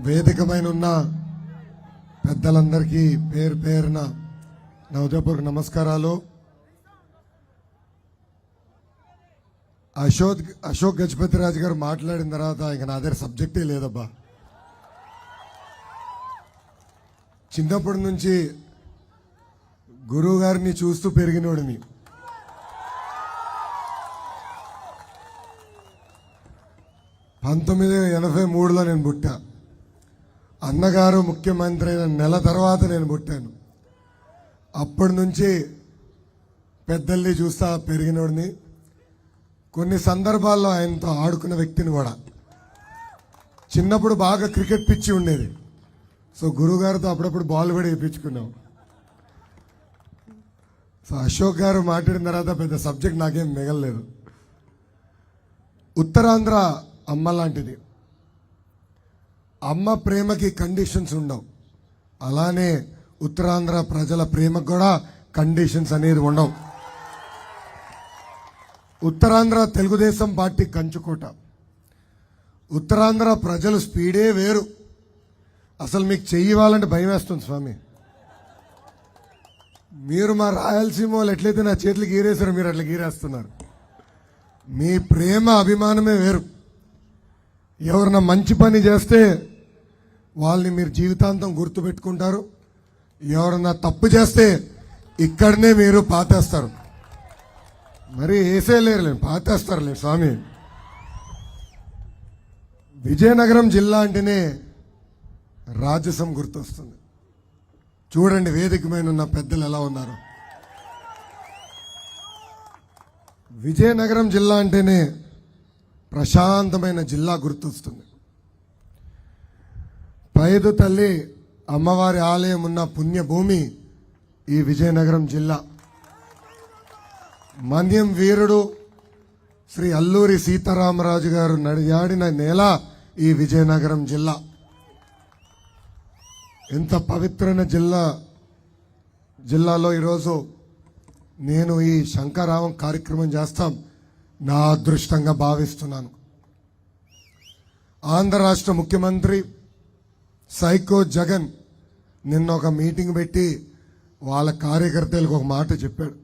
వేదికమైన ఉన్న పెద్దలందరికీ పేరు పేరున నా నమస్కారాలు. అశోక్ అశోక్ గజపతి రాజు గారు మాట్లాడిన తర్వాత ఇంక నా దగ్గర సబ్జెక్టే లేదబ్బా. చిన్నప్పటి నుంచి గురువు గారిని చూస్తూ పెరిగినోడిని. పంతొమ్మిది ఎనభై మూడులో నేను పుట్టా. అన్నగారు ముఖ్యమంత్రి అయిన నెల తర్వాత నేను పుట్టాను. అప్పటి నుంచి పెద్దల్ని చూస్తా పెరిగినోడిని. కొన్ని సందర్భాల్లో ఆయనతో ఆడుకున్న వ్యక్తిని కూడా. చిన్నప్పుడు బాగా క్రికెట్ పిచ్చి ఉండేది. సో గురువుగారితో అప్పుడప్పుడు బాల్ కూడా వేయించుకున్నాం. సో అశోక్ గారు మాట్లాడిన తర్వాత పెద్ద సబ్జెక్ట్ నాకేం మిగలలేదు. ఉత్తరాంధ్ర అమ్మ లాంటిది. అమ్మ ప్రేమకి కండిషన్స్ ఉండవు. అలానే ఉత్తరాంధ్ర ప్రజల ప్రేమకు కూడా కండిషన్స్ అనేది ఉండవు. ఉత్తరాంధ్ర తెలుగుదేశం పార్టీ కంచుకోట. ఉత్తరాంధ్ర ప్రజలు స్పీడే వేరు. అసలు మీకు చెయ్యాలంటే భయం వేస్తుంది స్వామి. మీరు మా రాయలసీమ వాళ్ళు ఎట్లయితే నా చేతులు గీరేశారు మీరు అట్లా గీరేస్తున్నారు. మీ ప్రేమ అభిమానమే వేరు. ఎవరన్నా మంచి పని చేస్తే వాళ్ళని మీరు జీవితాంతం గుర్తుపెట్టుకుంటారు. ఎవరన్నా తప్పు చేస్తే ఇక్కడనే మీరు పాతేస్తారు. మరి వేసేయలేరులే పాతేస్తారులే స్వామి. విజయనగరం జిల్లా అంటేనే రాజసం గుర్తొస్తుంది. చూడండి వేదిక మీద ఉన్న పెద్దలు ఎలా ఉన్నారు. విజయనగరం జిల్లా అంటేనే ప్రశాంతమైన జిల్లా గుర్తొస్తుంది. పైదు తల్లి అమ్మవారి ఆలయం ఉన్న పుణ్యభూమి ఈ విజయనగరం జిల్లా. మన్యం వీరుడు శ్రీ అల్లూరి సీతారామరాజు గారు నడియాడిన నేల ఈ విజయనగరం జిల్లా. ఎంత పవిత్రమైన జిల్లా జిల్లాలో ఈరోజు నేను ఈ శంకరామం కార్యక్రమం చేస్తాం నా అదృష్టంగా భావిస్తున్నాను. ఆంధ్ర రాష్ట్ర ముఖ్యమంత్రి సైకో జగన్ నిన్న ఒక మీటింగ్ పెట్టి వాళ్ళ కార్యకర్తలకు ఒక మాట చెప్పాడు.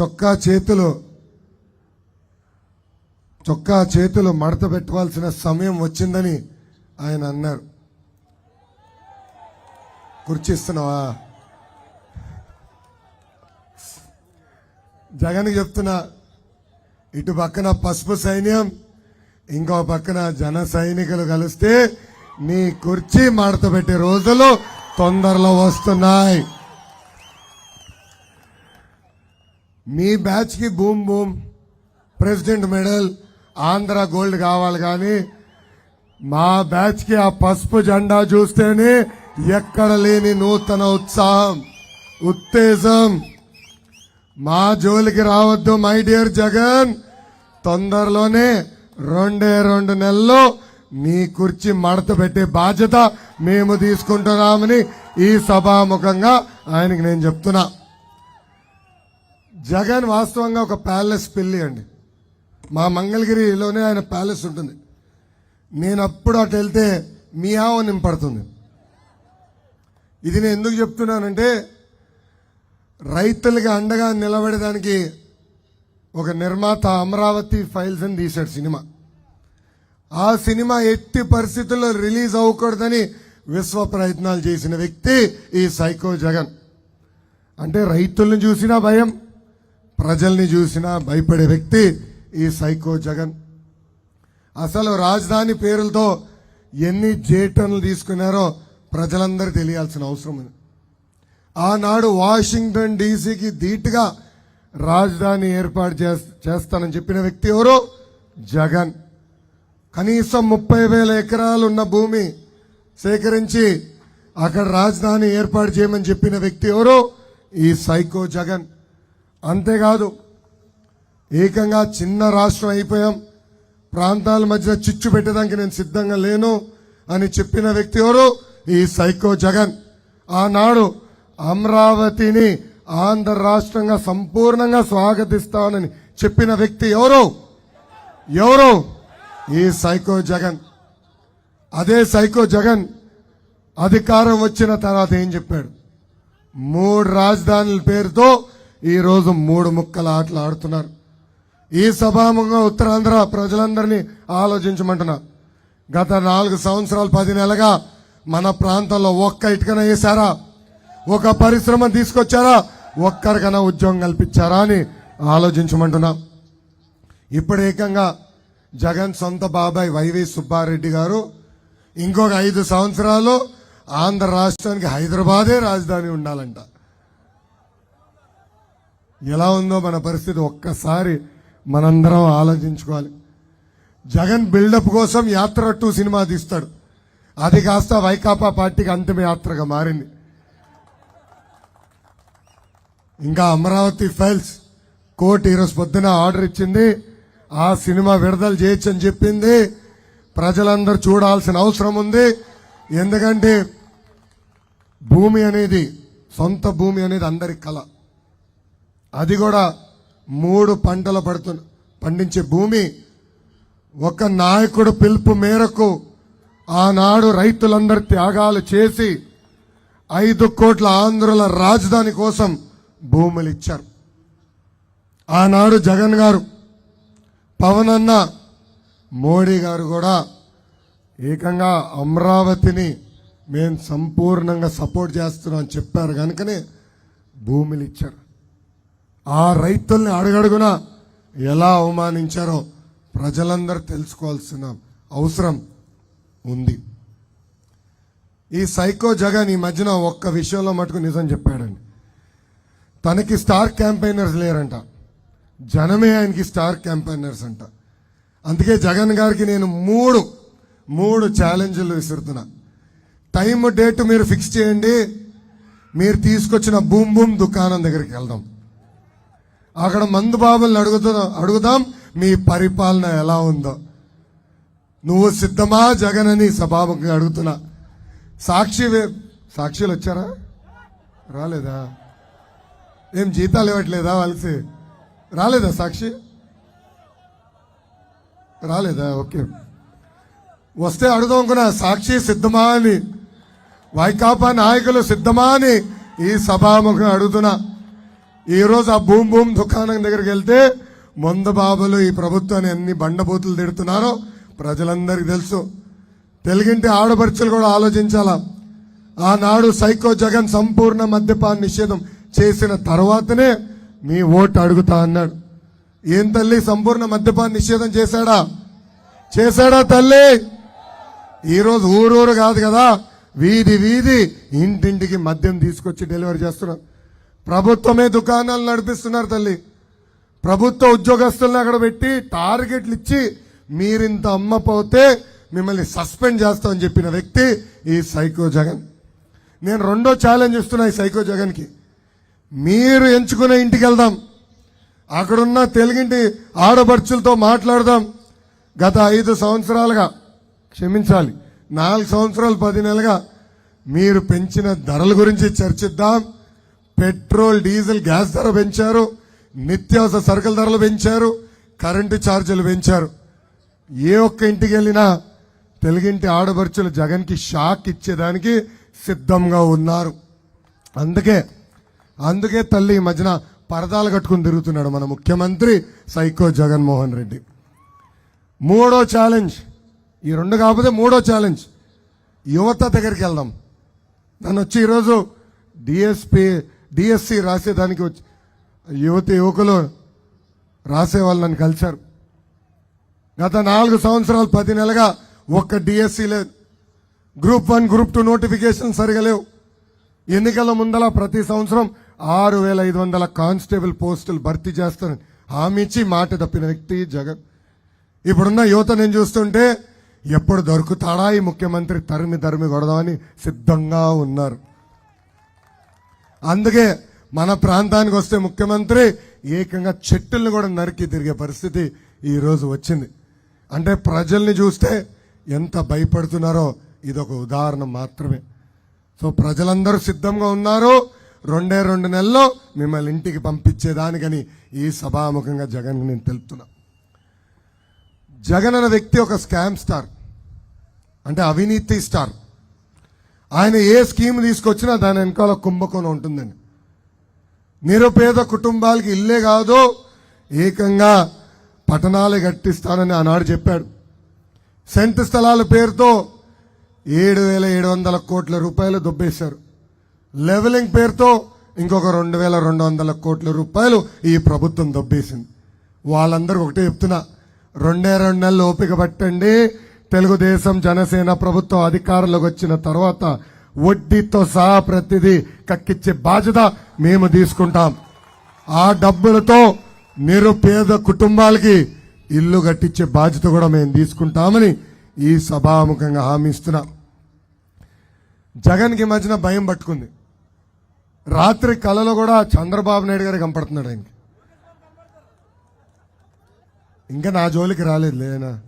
చొక్కా చేతులు చొక్కా చేతులు మడత పెట్టుకోవాల్సిన సమయం వచ్చిందని ఆయన అన్నారు. కుర్చిస్తున్నావా? జగన్కి చెప్తున్నా ఇటు పక్కన పసుపు సైన్యం ఇంకో పక్కన జన సైనికులు కలిస్తే నీ కుర్చీ మడత పెట్టే రోజులు తొందరలో వస్తున్నాయి. మీ బ్యాచ్కి boom boom president medal Andhra gold కావాలి కానీ మా బ్యాచ్కి ఆ పసుపు జెండా చూస్తేనే ఎక్కడ లేని నూతన ఉత్సాహం ఉత్తేజం. మా జోలికి రావద్దు మై డియర్ జగన్. తొందరలోనే రెండే రెండు నెలల్లో నీ కుర్చీ మడత పెట్టే బాధ్యత మేము తీసుకుంటున్నామని ఈ సభాముఖంగా ఆయనకి నేను చెప్తున్నా. జగన్ వాస్తవంగా ఒక ప్యాలెస్ పెళ్ళి అండి. మా మంగళగిరిలోనే ఆయన ప్యాలెస్ ఉంటుంది. నేను అప్పుడు అటు వెళ్తే మియావో నింపడుతుంది. ఇది నేను ఎందుకు చెప్తున్నానంటే రైతులకి అండగా నిలబడడానికి ఒక నిర్మాత అమరావతి ఫైల్స్ అని తీశాడు సినిమా. ఆ సినిమా ఎట్టి పరిస్థితుల్లో రిలీజ్ అవ్వకూడదని విశ్వ ప్రయత్నాలు చేసిన వ్యక్తి ఈ సైకో జగన్. అంటే రైతుల్ని చూసినా భయం ప్రజల్ని చూసినా భయపడే వ్యక్తి ఈ సైకో జగన్. అసలు రాజధాని పేరులతో ఎన్ని జేటన్లు తీసుకున్నారో ప్రజలందరూ తెలియాల్సిన అవసరం ఉంది. ఆనాడు వాషింగ్టన్ డీసీకి ధీటుగా రాజధాని ఏర్పాటు చేస్తానని చెప్పిన వ్యక్తి ఎవరు? జగన్. కనీసం ముప్పై వేల ఎకరాలు ఉన్న భూమి సేకరించి అక్కడ రాజధాని ఏర్పాటు చేయమని చెప్పిన వ్యక్తి ఎవరు ఈ సైకో జగన్. అంతేకాదు ఏకంగా చిన్న రాష్ట్రం అయిపోయాం. ప్రాంతాల మధ్య చిచ్చు పెట్టడానికి నేను సిద్ధంగా లేను అని చెప్పిన వ్యక్తి ఎవరు ఈ సైకో జగన్. ఆనాడు అమరావతిని ఆంధ్ర రాష్ట్రంగా సంపూర్ణంగా స్వాగతిస్తానని చెప్పిన వ్యక్తి ఎవరు? ఎవరు? ఈ సైకో జగన్. అదే సైకో జగన్ అధికారం వచ్చిన తర్వాత ఏం చెప్పాడు? మూడు రాజధానుల పేరుతో ఈరోజు మూడు ముక్కల ఆటలు ఆడుతున్నారు. ఈ సభాముఖంగా ఉత్తరాంధ్ర ప్రజలందరినీ ఆలోచించమంటున్నా. గత నాలుగు సంవత్సరాలు పది నెలగా మన ప్రాంతంలో ఒక్క ఇటుకన వేశారా? ఒక పరిశ్రమ తీసుకొచ్చారా? ఒక్కరికైనా ఉద్యోగం కల్పించారా అని ఆలోచించమంటున్నా. ఇప్పుడు ఏకంగా జగన్ సొంత బాబాయ్ వైవి సుబ్బారెడ్డి గారు ఇంకొక ఐదు సంవత్సరాలు ఆంధ్ర రాష్ట్రానికి హైదరాబాదే రాజధాని ఉండాలంట. ఎలా ఉందో మన పరిస్థితి ఒక్కసారి మనందరం ఆలోచించుకోవాలి. జగన్ బిల్డప్ కోసం యాత్ర టూ సినిమా తీస్తాడు. అది కాస్త వైకాపా పార్టీకి అంతిమ యాత్రగా మారింది. ఇంకా అమరావతి ఫైల్స్ కోర్టు ఈరోజు పొద్దున ఆర్డర్ ఇచ్చింది. ఆ సినిమా విడుదల చేయొచ్చని చెప్పింది. ప్రజలందరూ చూడాల్సిన అవసరం ఉంది. ఎందుకంటే భూమి అనేది సొంత భూమి అనేది అందరి కళ. అది కూడా మూడు పంటలు పడుతు పండించే భూమి. ఒక నాయకుడు పిలుపు మేరకు ఆనాడు రైతులందరి త్యాగాలు చేసి ఐదు కోట్ల ఆంధ్రుల రాజధాని కోసం భూములు ఇచ్చారు ఆనాడు జగన్ గారు పవన్ అన్న మోడీ గారు కూడా ఏకంగా అమరావతిని మేము సంపూర్ణంగా సపోర్ట్ చేస్తున్నాం అని చెప్పారు. కనుకనే భూములు ఇచ్చారు. ఆ రైతుల్ని అడుగడుగున ఎలా అవమానించారో ప్రజలందరూ తెలుసుకోవాల్సిన అవసరం ఉంది. ఈ సైకో జగన్ ఈ మధ్యన ఒక్క విషయంలో మటుకు నిజం చెప్పాడండి. తనకి స్టార్ క్యాంపెయినర్స్ లేరంట. జనమే ఆయనకి స్టార్ క్యాంపెయినర్స్ అంట. అందుకే జగన్ గారికి నేను మూడు మూడు ఛాలెంజ్లు విసురుతున్నా. టైం డేట్ మీరు ఫిక్స్ చేయండి. మీరు తీసుకొచ్చిన బూమ్ బూమ్ దుకాణం దగ్గరికి వెళ్దాం. అక్కడ మందు బాబుల్ని అడుగుతున్నా అడుగుదాం మీ పరిపాలన ఎలా ఉందో. నువ్వు సిద్ధమా జగన్ అని సభాముఖంగా అడుగుతున్నా. సాక్షి సాక్షులు వచ్చారా? రాలేదా? ఏం జీతాలు ఇవ్వట్లేదా వాళ్ళకి? రాలేదా సాక్షి? రాలేదా? ఓకే. వస్తే అడుగుదాం అనుకున్నా సాక్షి సిద్ధమా అని వైకాపా నాయకులు సిద్ధమా అని ఈ సభాముఖం అడుగుతున్నా. ఈ రోజు ఆ భూమ్ భూమ్ దుకాణం దగ్గరికి వెళ్తే మొందబాబులు ఈ ప్రభుత్వాన్ని ఎన్ని బండబూతులు తిడుతున్నారో ప్రజలందరికీ తెలుసు. తెలుగింటి ఆడపడుచులు కూడా ఆలోచించాలా? ఆనాడు సైకో జగన్ సంపూర్ణ మద్యపాన నిషేధం చేసిన తర్వాతనే మీ ఓటు అడుగుతా అన్నాడు. ఏం తల్లి సంపూర్ణ మద్యపాన్ని నిషేధం చేశాడా? చేశాడా తల్లి? ఈరోజు ఊరూరు కాదు కదా వీధి వీధి ఇంటింటికి మద్యం తీసుకొచ్చి డెలివరీ చేస్తున్నారు. ప్రభుత్వమే దుకాణాలు నడిపిస్తున్నారు తల్లి. ప్రభుత్వ ఉద్యోగస్తుల్ని అక్కడ పెట్టి టార్గెట్లు ఇచ్చి మీరింత అమ్మపోతే మిమ్మల్ని సస్పెండ్ చేస్తామని చెప్పిన వ్యక్తి ఈ సైకో జగన్. నేను రెండో ఛాలెంజ్ ఇస్తున్నా ఈ సైకో జగన్కి. మీరు ఎంచుకునే ఇంటికి వెళ్దాం. అక్కడున్న తెలుగింటి ఆడపడుచులతో మాట్లాడదాం. గత ఐదు సంవత్సరాలుగా క్షమించాలి నాలుగు సంవత్సరాలు పది నెలలుగా మీరు పెంచిన ధరల గురించి చర్చిద్దాం. పెట్రోల్ డీజిల్ గ్యాస్ ధర పెంచారు నిత్యావసర సరుకుల ధరలు పెంచారు కరెంటు ఛార్జీలు పెంచారు. ఏ ఒక్క ఇంటికి వెళ్ళినా తెలుగింటి ఆడపడుచులు జగన్కి షాక్ ఇచ్చేదానికి సిద్ధంగా ఉన్నారు. అందుకే అందుకే తల్లి ఈ మధ్యన పరదాలు కట్టుకుని తిరుగుతున్నాడు మన ముఖ్యమంత్రి సైకో జగన్మోహన్ రెడ్డి. మూడో ఛాలెంజ్. ఈ రెండు కాకపోతే మూడో ఛాలెంజ్. యువత దగ్గరికి వెళ్దాం. నన్ను వచ్చి ఈరోజు డిఎస్పి డిఎస్సి రాసేదానికి వచ్చి యువతి యువకులు రాసేవాళ్ళు నన్ను కలిశారు. గత నాలుగు సంవత్సరాలు పది నెలగా ఒక్క డిఎస్సి లేదు. Group one group two notification సరిగా లేవు. ఎన్నికల ముందల ప్రతి సంవత్సరం ఆరు వేల ఐదు వందల కానిస్టేబుల్ పోస్టులు భర్తీ చేస్తానని హామీ ఇచ్చి మాట తప్పిన వ్యక్తి జగన్. ఇప్పుడున్న యువత నేను చూస్తుంటే ఎప్పుడు దొరుకుతాడా ఈ ముఖ్యమంత్రి తరిమి తరిమి కొడదామని సిద్ధంగా ఉన్నారు. అందుకే మన ప్రాంతానికి వస్తే ముఖ్యమంత్రి ఏకంగా చెట్టుల్ని కూడా నరికి తిరిగే పరిస్థితి ఈరోజు వచ్చింది. అంటే ప్రజల్ని చూస్తే ఎంత భయపడుతున్నారో ఇదొక ఉదాహరణ మాత్రమే. సో ప్రజలందరూ సిద్ధంగా ఉన్నారు. రెండే రెండు నెలల్లో మిమ్మల్ని ఇంటికి పంపించేదానికని ఈ సభాముఖంగా జగన్ నేను తెలుపుతున్నా. జగన్ అనే వ్యక్తి ఒక స్కామ్ స్టార్. అంటే అవినీతి స్టార్. ఆయన ఏ స్కీమ్ తీసుకొచ్చినా దాని వెనకాల కుంభకోణం ఉంటుందండి. నిరుపేద కుటుంబాలకి ఇల్లే కాదు ఏకంగా పట్టణాలే కట్టిస్తానని ఆనాడు చెప్పాడు. సెంటు స్థలాల పేరుతో ఏడు వేల ఏడు వందల కోట్ల రూపాయలు దొబ్బేశారు. లెవెలింగ్ పేరుతో ఇంకొక రెండు వేల రెండు వందల కోట్ల రూపాయలు ఈ ప్రభుత్వం దొబ్బేసింది. వాళ్ళందరూ ఒకటే చెప్తున్నా రెండే రెండు నెలలు ఓపిక పట్టండి. తెలుగుదేశం జనసేన ప్రభుత్వం అధికారంలోకి వచ్చిన తర్వాత వడ్డీతో సహా ప్రతిదీ కక్కిచ్చే బాధ్యత మేము తీసుకుంటాం. ఆ డబ్బులతో నిరుపేద కుటుంబాలకి ఇల్లు కట్టించే బాధ్యత కూడా మేము తీసుకుంటామని ఈ సభాముఖంగా హామీ ఇస్తున్నాం. జగన్కి మధ్యన భయం పట్టుకుంది. రాత్రి కలలో కూడా చంద్రబాబు నాయుడు గారు కనపడుతున్నాడు ఆయనకి. ఇంకా నా జోలికి రాలేదు లేనా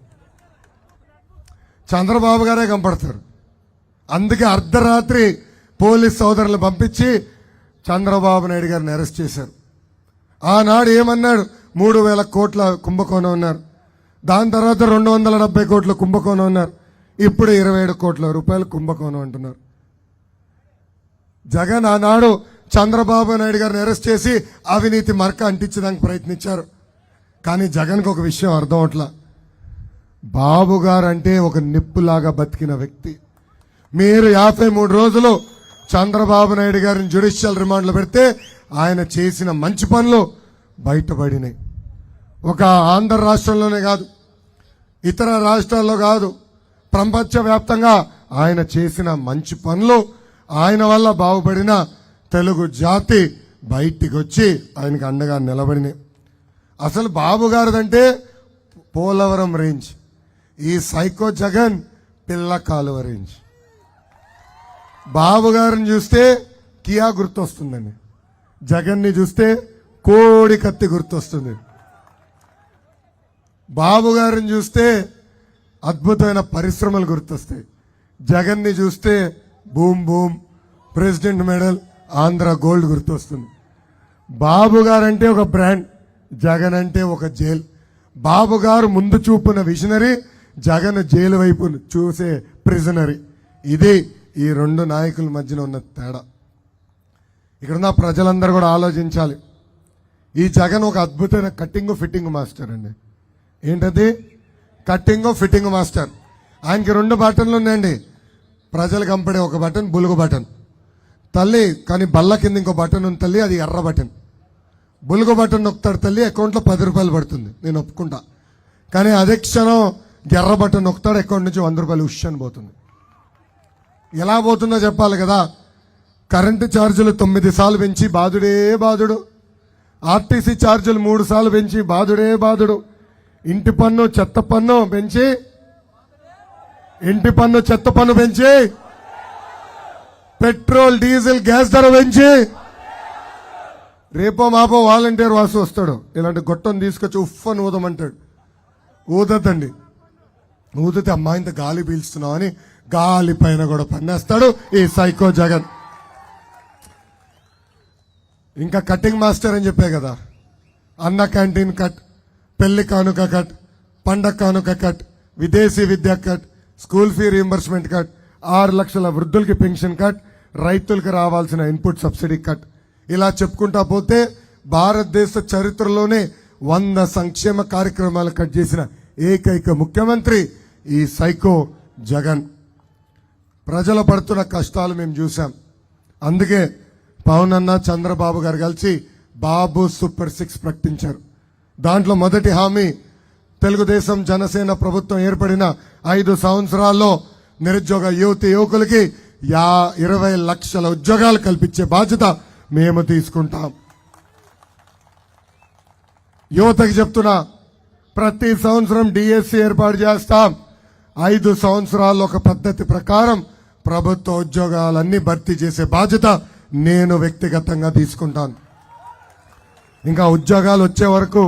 చంద్రబాబు గారే కనపడతారు. అందుకే అర్ధరాత్రి పోలీస్ సోదరులు పంపించి చంద్రబాబు నాయుడు గారిని అరెస్ట్ చేశారు. ఆనాడు ఏమన్నాడు? మూడు వేల కోట్ల కుంభకోణం ఉన్నారు దాని తర్వాత రెండు వందల డెబ్బై కోట్ల కుంభకోణం ఉన్నారు ఇప్పుడు ఇరవై ఏడు కోట్ల రూపాయలు కుంభకోణం అంటున్నారు. జగన్ ఆనాడు చంద్రబాబు నాయుడు గారిని అరెస్ట్ చేసి అవినీతి మరక అంటించడానికి ప్రయత్నించారు. కానీ జగన్కి ఒక విషయం అర్థం అవట్లా. బాబు గారు అంటే ఒక నిప్పులాగా బతికిన వ్యక్తి. మీరు యాభై మూడు రోజులు చంద్రబాబు నాయుడు గారిని జ్యుడిషియల్ రిమాండ్లో పెడితే ఆయన చేసిన మంచి పనులు బయటపడినాయి. ఒక ఆంధ్ర రాష్ట్రంలోనే కాదు ఇతర రాష్ట్రాల్లో కాదు ప్రపంచవ్యాప్తంగా ఆయన చేసిన మంచి పనులు ఆయన వల్ల బాగుపడిన తెలుగు జాతి బయటికి వచ్చి ఆయనకు అండగా నిలబడినాయి. అసలు బాబు గారిదంటే పోలవరం రేంజ్ ఈ సైకో జగన్ పిల్ల కాలువ రేంజ్. బాబు గారిని చూస్తే కియా గుర్తొస్తుందండి. జగన్ని చూస్తే కోడి కత్తి గుర్తొస్తుంది. బాబు గారిని చూస్తే అద్భుతమైన పరిశ్రమలు గుర్తొస్తాయి. జగన్ని చూస్తే boom boom. President medal Andhra gold గుర్తొస్తుంది. బాబు గారంటే ఒక బ్రాండ్ జగన్ అంటే ఒక జైల్. బాబు గారు ముందు చూపున విషనరీ జగన్ జైలు వైపు చూసే ప్రిజనరీ. ఇది ఈ రెండు నాయకుల మధ్యన ఉన్న తేడా. ఇక్కడున్న ప్రజలందరూ కూడా ఆలోచించాలి. ఈ జగన్ ఒక అద్భుతమైన కట్టింగ్ ఫిట్టింగ్ మాస్టర్ అండి. ఏంటది? కట్టింగ్ ఫిట్టింగ్ మాస్టర్ ఆయనకి రెండు బటన్లు ఉన్నాయండి. ప్రజలకు కంపడే ఒక బటన్ బులుగు బటన్. తల్లి కానీ బల్ల కింద ఇంకో బటన్ ఉంది తల్లి అది ఎర్ర బటన్. బులుగు బటన్ నొక్కుతాడు తల్లి అకౌంట్లో పది రూపాయలు పడుతుంది. నేను ఒప్పుకుంటా. కానీ అదే క్షణం ఎర్ర బటన్ నొక్కుతాడు అకౌంట్ నుంచి వంద రూపాయలు ఉష్ అని పోతుంది. ఎలా పోతుందో చెప్పాలి కదా. కరెంటు ఛార్జీలు తొమ్మిది సార్లు పెంచి బాధుడే బాధుడు. ఆర్టీసీ ఛార్జీలు మూడు సార్లు పెంచి బాధుడే బాధుడు. ఇంటి పన్ను చెత్త పన్ను పెంచి ఇంటి పన్ను చెత్త పన్ను పెంచి పెట్రోల్ డీజిల్ గ్యాస్ ధర పెంచి రేపో మాపో వాలంటీర్ వాసు వస్తాడు. ఇలాంటి గొట్టం తీసుకొచ్చి ఉఫ్ అని ఊదమంటాడు. ఊదద్దండి. ఊదితే అమ్మా ఇంత గాలి పీల్చుతున్నావు అని గాలి పైన కూడా పన్నేస్తాడు ఈ సైకో జగన్. ఇంకా కటింగ్ మాస్టర్ అని చెప్పే కదా. అన్న క్యాంటీన్ కట్ పెళ్ళి కానుక కట్ పండగ కానుక కట్ విదేశీ విద్య cut school fee reimbursement cut ఆరు లక్షల వృద్ధులకి పెన్షన్ కట్ రైతులకు రావాల్సిన ఇన్పుట్ సబ్సిడీ కట్. ఇలా చెప్పుకుంటా పోతే భారతదేశ చరిత్రలోనే వంద సంక్షేమ కార్యక్రమాలు కట్ చేసిన ఏకైక ముఖ్యమంత్రి ఈ సైకో జగన్. ప్రజలు పడుతున్న కష్టాలు మేము చూసాం అందుకే పవన్ అన్న చంద్రబాబు గారు కలిసి బాబు సూపర్ సిక్స్ ప్రకటించారు. దాంట్లో మొదటి హామీ తెలుగుదేశం జనసేన ప్రభుత్వం ఏర్పడిన ఐదు సంవత్సరాల్లో నిరుద్యోగ యువతి యువకులకి యా ఇరవై లక్షల ఉద్యోగాలు కల్పించే బాధ్యత మేము తీసుకుంటాం. యువతకి చెప్తున్నా ప్రతి సంవత్సరం డిఎస్సి ఏర్పాటు చేస్తాం. ఐదు సంవత్సరాల్లో ఒక పద్ధతి ప్రకారం ప్రభుత్వ ఉద్యోగాలన్నీ భర్తీ చేసే బాధ్యత నేను వ్యక్తిగతంగా తీసుకుంటాను. ఇంకా ఉద్యోగాలు వచ్చే వరకు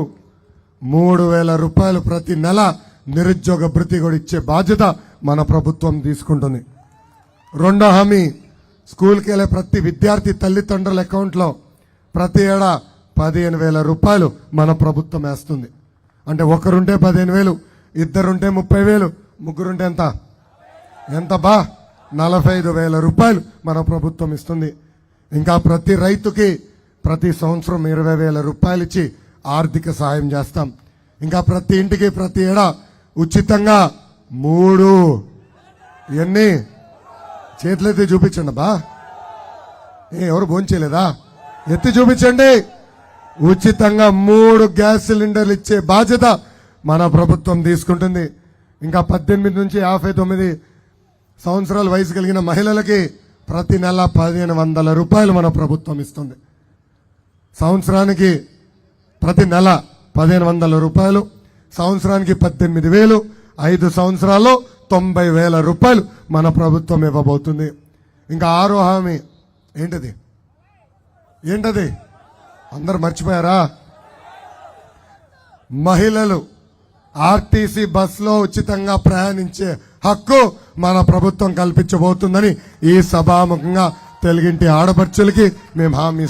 మూడు వేల రూపాయలు ప్రతి నెల నిరుద్యోగ భృతి కూడా ఇచ్చే బాధ్యత మన ప్రభుత్వం తీసుకుంటుంది. రెండో హామీ స్కూల్కి వెళ్ళే ప్రతి విద్యార్థి తల్లిదండ్రుల అకౌంట్లో ప్రతి ఏడా పదిహేను వేల రూపాయలు మన ప్రభుత్వం వేస్తుంది. అంటే ఒకరుంటే పదిహేను వేలు ఇద్దరుంటే ముప్పై వేలు ముగ్గురుంటే ఎంత? ఎంత బా? నలభై ఐదు వేల రూపాయలు మన ప్రభుత్వం ఇస్తుంది. ఇంకా ప్రతి రైతుకి ప్రతి సంవత్సరం ఇరవై వేల రూపాయలు ఇచ్చి ఆర్థిక సాయం చేస్తాం. ఇంకా ప్రతి ఇంటికి ప్రతి ఏడా ఉచితంగా మూడు. ఇవన్నీ చేతులెత్తి చూపించండి బా ఏ ఎవరు భోంచేయలేదా ఎత్తి చూపించండి. ఉచితంగా మూడు గ్యాస్ సిలిండర్లు ఇచ్చే బాధ్యత మన ప్రభుత్వం తీసుకుంటుంది. ఇంకా పద్దెనిమిది నుంచి యాభై తొమ్మిది సంవత్సరాల వయసు కలిగిన మహిళలకి ప్రతి నెల పదిహేను వందల రూపాయలు మన ప్రభుత్వం ఇస్తుంది. సంవత్సరానికి ప్రతి నెల పదిహేను వందల రూపాయలు సంవత్సరానికి పద్దెనిమిది వేలు ఐదు సంవత్సరాల్లో తొంభై వేల రూపాయలు మన ప్రభుత్వం ఇవ్వబోతుంది. ఇంకా ఆరో హామీ ఏంటది? ఏంటది? అందరు మర్చిపోయారా? మహిళలు ఆర్టీసీ బస్సులో ఉచితంగా ప్రయాణించే హక్కు మన ప్రభుత్వం కల్పించబోతుందని ఈ సభాముఖంగా తెలుగింటి ఆడపడుచులకి మేము హామీ